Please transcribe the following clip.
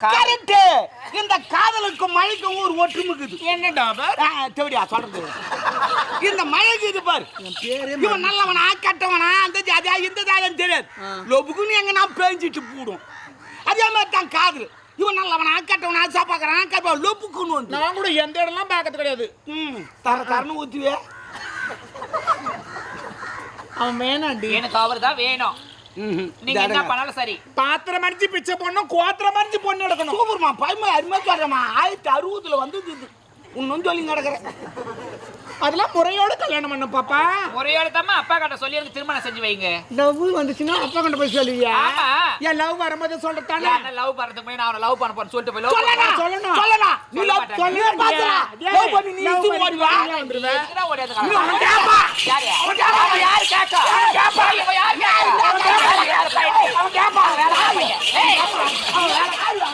Correct. இந்த காதலுக்கும் மழைக்கும் ஒரு ஒற்றுமைக்குது. என்ன டாபர் ஆ, தேவடியா சொல்றது. இந்த மழைக்கு இது பாரு. பேரே இவன் நல்லவனா கெட்டவனா அந்த ஜாதியா இந்த ஜாதியான்னு தெரியாது. லொபுக்குன்னு எங்க நான் பேஞ்சிட்டு போடும். அதே மாதிரி தான் காதல். இவன் நல்லவனா கெட்டவனா சாப்பாக்குறான் கப்பா லொபுக்குன்னு வந்து. நான் கூட எந்த இடம்லாம் பார்க்கறது கிடையாது. ம் தர தரன்னு ஊத்துவே அவன் வேணாண்டி. எனக்கு அவர் தான் வேணும். நீங்க என்ன பண்ணாலும் சரி பாத்திரம் அடிச்சு பிச்சை போடணும் கோத்திரம் அடிச்சு பொண்ணு எடுக்கணும் சூப்பர்மா பயமா அருமையா சொல்றேம்மா ஆயிரத்தி அறுபதுல வந்து இது இன்னும் சொல்லி கிடக்குறேன் அதெல்லாம் முறையோட கல்யாணம் பண்ண பாப்பா முறையோட தாம்மா அப்பா கிட்ட சொல்லி எனக்கு திருமணம் செஞ்சு வைங்க லவ் வந்துச்சுன்னா அப்பா கொண்டு போய் சொல்லுவியா ஆமா. என் லவ் வரும்போது சொல்றதானே யாருன்னா லவ் பண்றதுக்கு முன்னாடி நான் அவனை லவ் பண்ண போறேன்னு சொல்லிட்டு போய் love சொல்லலாம் சொல்லணும். சொல்லலாம் நீ மாட்டாங்க. சொல்லு. பாத்துடா. love பண்ணி நீ வந்துருவேன். எதுக்குடா ஓடியாந்து நீ. யாரு?